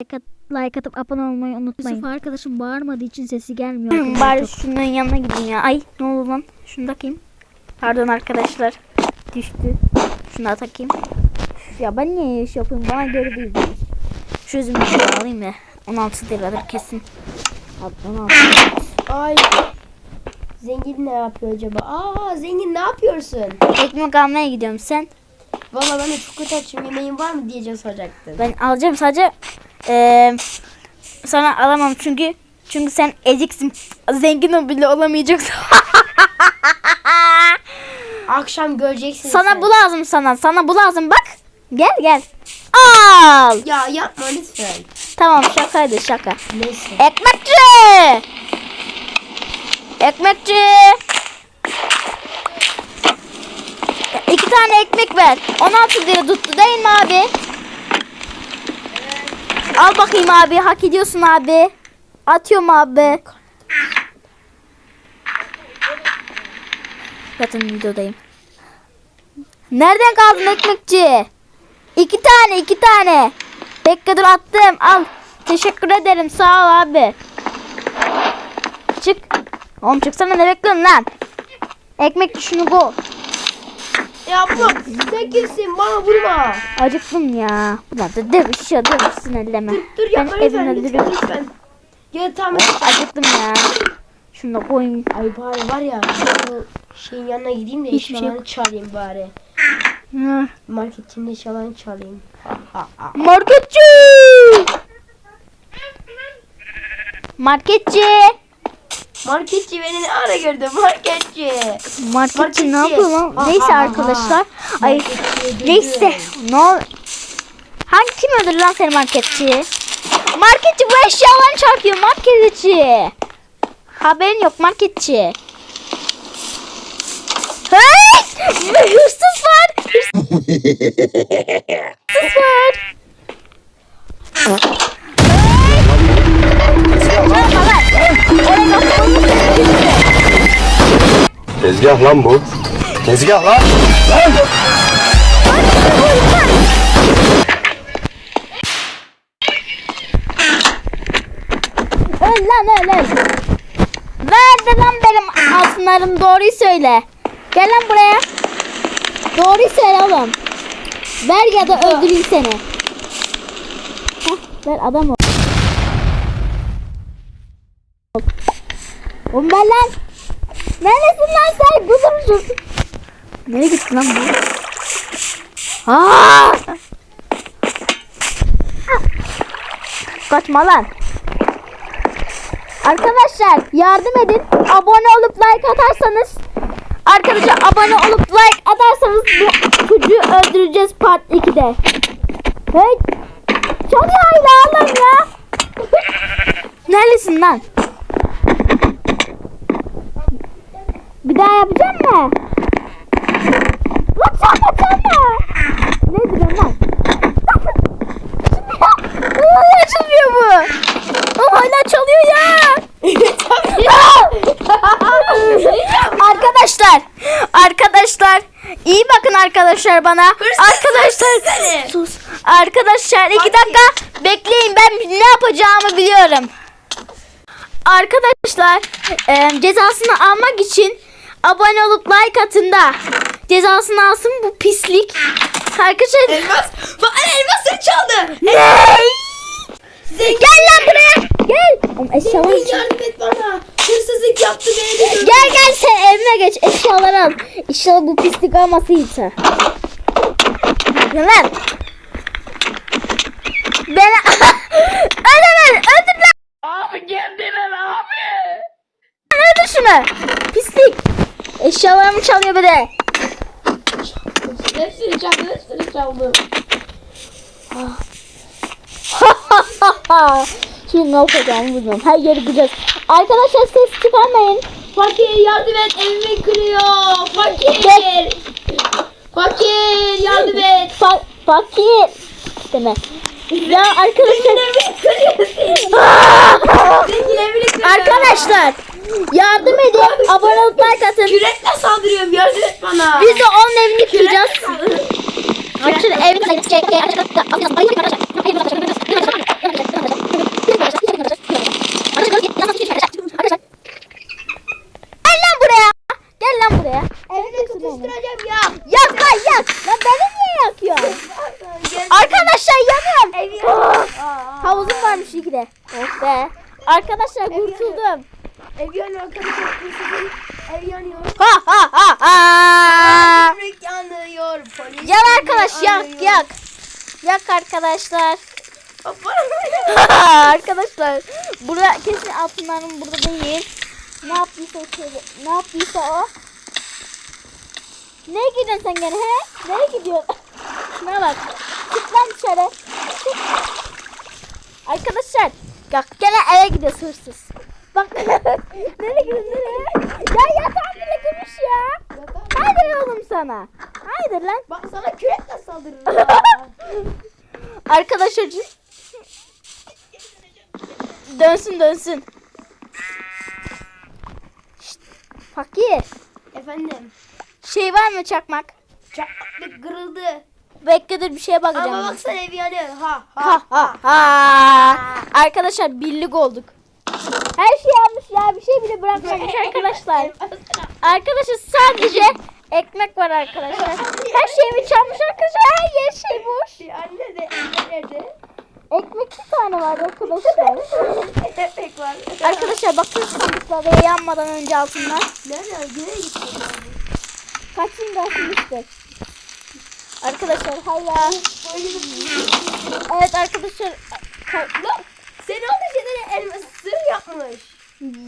like, at- like atıp abone olmayı unutmayın. Yusuf arkadaşım bağırmadığı için sesi gelmiyor. Bari şunun yanına gideyim ya. Ay ne oldu lan? Şunu takayım. Pardon arkadaşlar. Düştü. Şunu da takayım. Ya ben niye iş yapıyorum? Bana göre değil. bu. Şu üzümü şöyle alayım ya. 16 liradır kesin. Al, 16. Ay. Zengin ne yapıyor acaba? Aa zengin ne yapıyorsun? Ekmek almaya gidiyorum sen. Valla ben de çok kötü açım yemeğin var mı diyeceğim soracaktım. Ben alacağım sadece eee sana alamam çünkü çünkü sen eziksin. Zengin bile olamayacaksın. Akşam göreceksin sana sen. bu lazım sana. Sana bu lazım bak. Gel gel. Al. Ya yapma lütfen. Tamam şakaydı şaka. Neyse. Ekmekçi! Ekmekçi! İki tane ekmek ver. 16 lira tuttu değil mi abi? Al bakayım abi. Hak ediyorsun abi. Atıyorum abi. Zaten videodayım. Nereden kaldın ekmekçi? İki tane iki tane. Bekle attım. Al. Teşekkür ederim. Sağ ol abi. Çık. Oğlum çıksana ne bekliyorsun lan? Ekmek şunu go. Ya bak sen kimsin bana vurma. Acıktım ya. Ulan da dövüş ya dövüşsün elleme. Dur, dur ben yapma lütfen evimde lütfen duruyorum. lütfen. Ya tamam. Acıktım ya. Şunu da koyayım. Ay bari var ya bu şeyin yanına gideyim de Hiçbir şey eşyalarını çalayım bari. Hı. Marketin eşyalarını çalayım. Marketçi. Marketçi. Marketçi beni ne ara gördü marketçi. Marketçi ne Marketçi. yapıyor lan? Neyse arkadaşlar. Ay neyse. Ne ol? Hangi kim öldürdü lan seni marketçi? Marketçi bu eşyalarını çarpıyor marketçi. Haberin yok marketçi. Hey! Hırsız var. Hırsız var. Kapatın. Tezgah lan bu. Tezgah lan. Öl lan öl öl. Ver lan benim altınlarım doğruyu söyle. Gel lan buraya. Doğruyu söyle oğlum. Ver ya da öldüreyim seni. Heh, ver adam ol. Oğlum ver lan. Neredesin lan sen? Kuzumcuğum. Nereye gitti lan bu? Aa! Kaçma lan. Arkadaşlar yardım edin. Abone olup like atarsanız Arkadaşlar abone olup like atarsanız bu çocuğu öldüreceğiz part 2'de. Hey. Çalıyor hala oğlum ya. Neredesin lan? Bir daha yapacak mı? Lan çalma çalma. Ne diyorsun lan? Hala çalıyor bu. Ama hala çalıyor ya. arkadaşlar, arkadaşlar, iyi bakın arkadaşlar bana. arkadaşlar, sus. Arkadaşlar iki dakika bekleyin ben ne yapacağımı biliyorum. Arkadaşlar e, cezasını almak için abone olup like atın da cezasını alsın bu pislik. Arkadaşlar Elmas. Bak elmasını çaldı. ne? Gel lan buraya. Gel. Oğlum eşyalar Zengin yardım et bana. Hırsızlık yaptı beni. Gel gel sen evime geç eşyaları al. İnşallah bu pislik alması yeter. Ne lan? Beni öldür lan öldür lan. Abi geldiler abi. Öldür şunu. Pislik. Eşyalarımı çalıyor bir de. Hepsini çaldı hepsini çaldı. Şimdi ne yapacağımı bilmiyorum. Her yeri gideceğiz. Arkadaşlar ses çıkarmayın. Fakir yardım et evimi kırıyor. Fakir. Gel. Fakir yardım et. Fa fakir. Deme. Ya arkadaşlar. evini kırıyor. Zengin evini kırıyor. Arkadaşlar Yardım edin. Abone olup. Kürekle saldırıyorum. Yardım et bana. Biz de onun evini kıracağız. Arkadaşlar evini şey Gel lan buraya. Gel lan buraya. Evini tutuşturacağım ya. Yak lan yak. Lan beni niye yakıyorsun? Arkadaşlar yanıyorum. Ah. Havuzum varmış iyi de. Oh be. Arkadaşlar kurtuldum. Ev yanıyor arkadaşlar. Ev yanıyor. Ha ha ha ha. Böbrek yanıyor. Polis Yak arkadaş yak yak. Yak arkadaşlar. Arkadaşlar. Burada kesin altınlarım burada değil. Ne yaptıysa şöyle. Ne yaptıysa o. Nereye gidiyorsun sen gene he? Nereye gidiyorsun? Şuna bak. Çık lan dışarı. Çık. Arkadaşlar. Bak gene eve gidiyoruz hırsız. Bak. nereye gidiyorsun nereye? Ya yatağım bile gümüş ya. Haydi oğlum sana. Haydi lan. Bak sana kürekle saldırırım. ya. Arkadaşlar dönsün dönsün. Şşt, fakir. Efendim. Şey var mı çakmak? Çakmaklık kırıldı. Bekle dur bir şeye bakacağım. Ama baksana ev yanıyor. Ha Ha ha. ha ha. Arkadaşlar birlik olduk. Her şey yanlış ya bir şey bile bırakmamış arkadaşlar. Arkadaşlar sadece ekmek var arkadaşlar. Her şeyimi çalmış arkadaşlar. Her şey boş. Anne de nerede? Ekmek bir tane var arkadaşlar. Ekmek var. Arkadaşlar bakın sandıklara yanmadan önce altınlar. Nerede? Nereye gitti? Kaç yıl basmıştır? Arkadaşlar hala. Bir Evet arkadaşlar. ka- Lan sen onun şeyleri elma sır yapmış.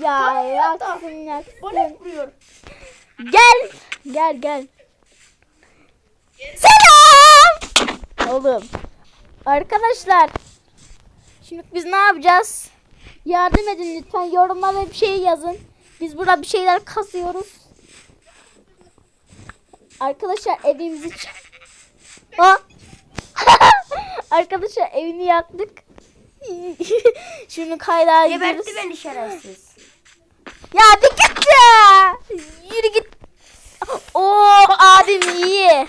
Ya yaksın yaksın. vuruyor. Gel. Gel gel. Selam. Oğlum. Arkadaşlar. Şimdi biz ne yapacağız? Yardım edin lütfen. Yorumlara bir şey yazın. Biz burada bir şeyler kasıyoruz. Arkadaşlar evimizi Ha? Arkadaşlar evini yaktık. Şunu kaydağa gidiyoruz. Gebertti beni şerefsiz. Ya bir git ya. Yürü git. Oo abim iyi.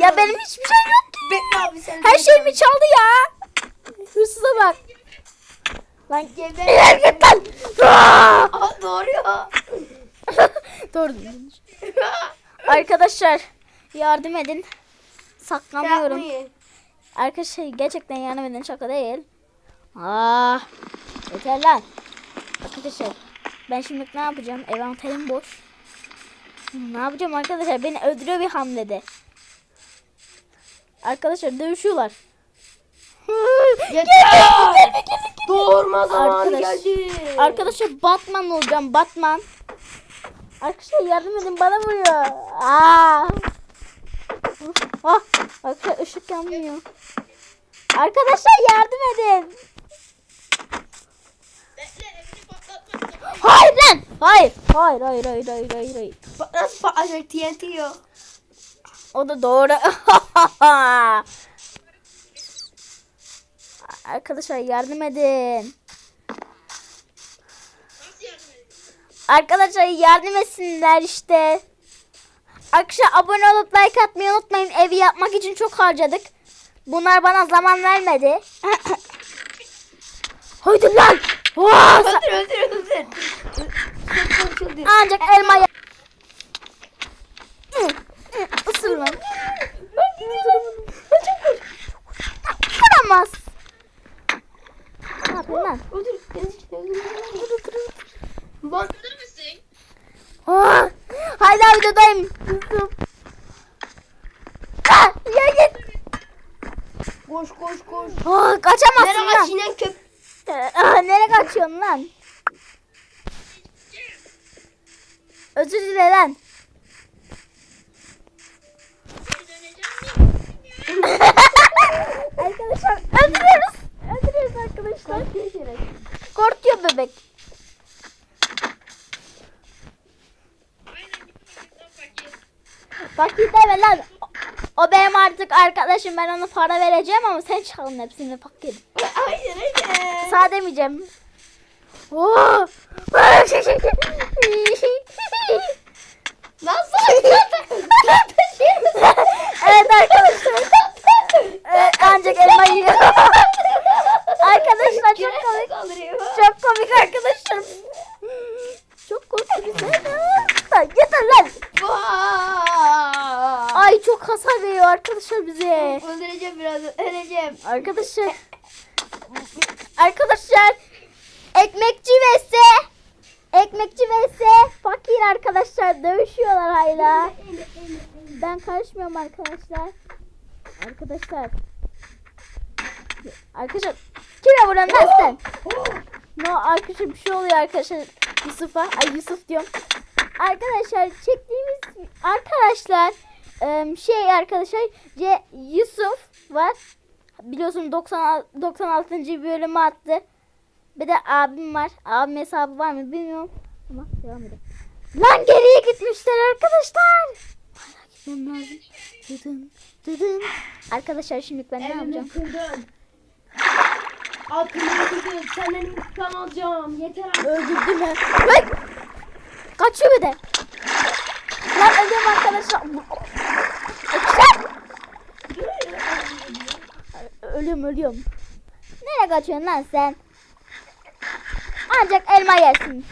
Ya benim hiçbir şey yok ki. Bekle abi sen. Her şeyimi çaldı ya. Hırsıza bak. Lan Geber. gel git lan. Aa! Doğru ya. Doğru. Arkadaşlar yardım edin. Saklanıyorum. Yapmayın. Arkadaşlar gerçekten yardım edin şaka değil. Ah yeter lan. Arkadaşlar ben şimdi ne yapacağım? Envanterim boş. Ne yapacağım arkadaşlar? Beni öldürüyor bir hamlede. Arkadaşlar dövüşüyorlar. Yeter. Doğurma zamanı Arkadaş- geldi. Arkadaşlar Batman olacağım Batman. Arkadaşlar yardım edin bana vuruyor. Aa. Ah, arkadaşlar ışık yanmıyor. Arkadaşlar yardım edin. Hayır lan. Hayır. Hayır hayır hayır hayır hayır. hayır. Bak nasıl patlayacak TNT yok. O da doğru. Arkadaşlar yardım edin. Arkadaşlar yardım etsinler işte. Arkadaşlar abone olup like atmayı unutmayın. Evi yapmak için çok harcadık. Bunlar bana zaman vermedi. Haydi lan. Sa- Öldür öldür öldür. Ancak elma ya- Hı, hı, Isır lan. Kıramaz. Ne yapıyorsun lan? Öldür. Öldür. Öldür. Lan. Aa, hala videodayım. Ah, ya git. Koş koş koş. Aa, kaçamazsın Nereye lan. kaç köp. Aa, nereye kaçıyorsun lan? Özür dile lan. arkadaşlar öldürüyoruz. Öldürüyoruz arkadaşlar. Korkuyor bebek. Fakir deme lan. O benim artık arkadaşım. Ben ona para vereceğim ama sen çalın hepsini fakir. Hayır hayır. Sağ demeyeceğim. Oo. Sen evet arkadaşlar. Evet, ancak elma yiyor. arkadaşlar çok komik. Çok komik arkadaşlar. Çok komik. Yeter lan. Vaa! Ay çok hasar veriyor arkadaşlar bize. Öldüreceğim birazdan. Benim. Arkadaşlar. Arkadaşlar. Ekmekçi vs. Ekmekçi vs. Fakir arkadaşlar dövüşüyorlar hala. Ben karışmıyorum arkadaşlar. Arkadaşlar. Arkadaşlar. Kime vuran lan sen? No arkadaşlar bir şey oluyor arkadaşlar. Yusuf'a. Ay Yusuf diyorum. Arkadaşlar çektiğimiz arkadaşlar şey arkadaşlar C Yusuf var. Biliyorsun 90 96. bölümü attı. Bir de abim var. Abim hesabı var mı bilmiyorum. Ama devam edelim. Lan geriye gitmişler arkadaşlar. Hala gitmem lazım. Dıdın, dıdın. Arkadaşlar şimdi ben ne yapacağım? Evimi kırdın. Altını kırdın. Senden intikam alacağım. Yeter artık. Öldürdüm ya. Lan! Kaçıyor bir de. Lan ölüyorum arkadaşlar. Ölüyorum ölüyorum. Nereye kaçıyorsun lan sen? Ancak elma yersin.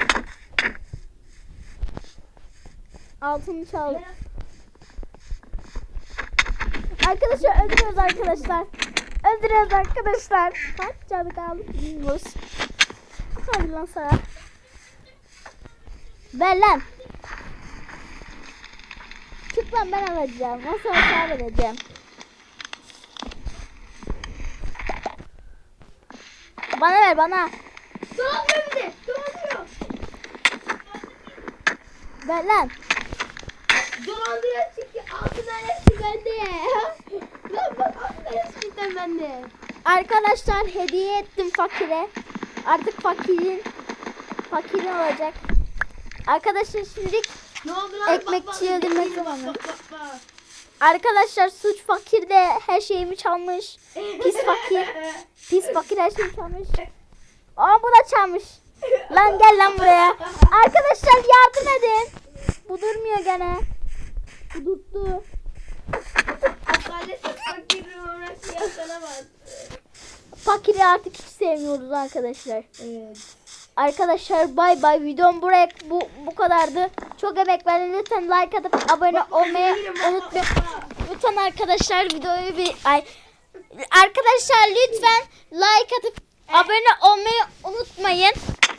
Altını çal. Arkadaşlar öldürüyoruz arkadaşlar. Öldürüyoruz arkadaşlar. Kaç canı kaldı bilmiyoruz. Hadi lan sana. Ver lan. Çık lan ben alacağım. O sonra sana Bana ver bana. Dolandırıyor bizi. Dolandırıyor. Ver lan. Dolandırıyor çünkü altın hepsi bende. Lan bak altın hepsi cidden bende. Arkadaşlar hediye ettim fakire. Artık fakirin fakirin olacak. Arkadaşlar şimdi Ne oldu lan? Bak, öldürmek zamanı. bak, bak, bak. Arkadaşlar suç fakir de her şeyimi çalmış. Pis fakir. Pis fakir her şeyi çalmış. Aa bu da çalmış. Lan gel lan buraya. Arkadaşlar yardım edin. Bu durmuyor gene. Bu durdu. Fakiri artık hiç sevmiyoruz arkadaşlar. Evet. Arkadaşlar bay bay. Videom buraya bu bu kadardı. Çok emek verdim. Lütfen like atıp abone olmayı unutmayın. Lütfen arkadaşlar videoyu bir ay Arkadaşlar lütfen like atıp abone olmayı unutmayın.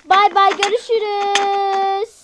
Bay bay görüşürüz.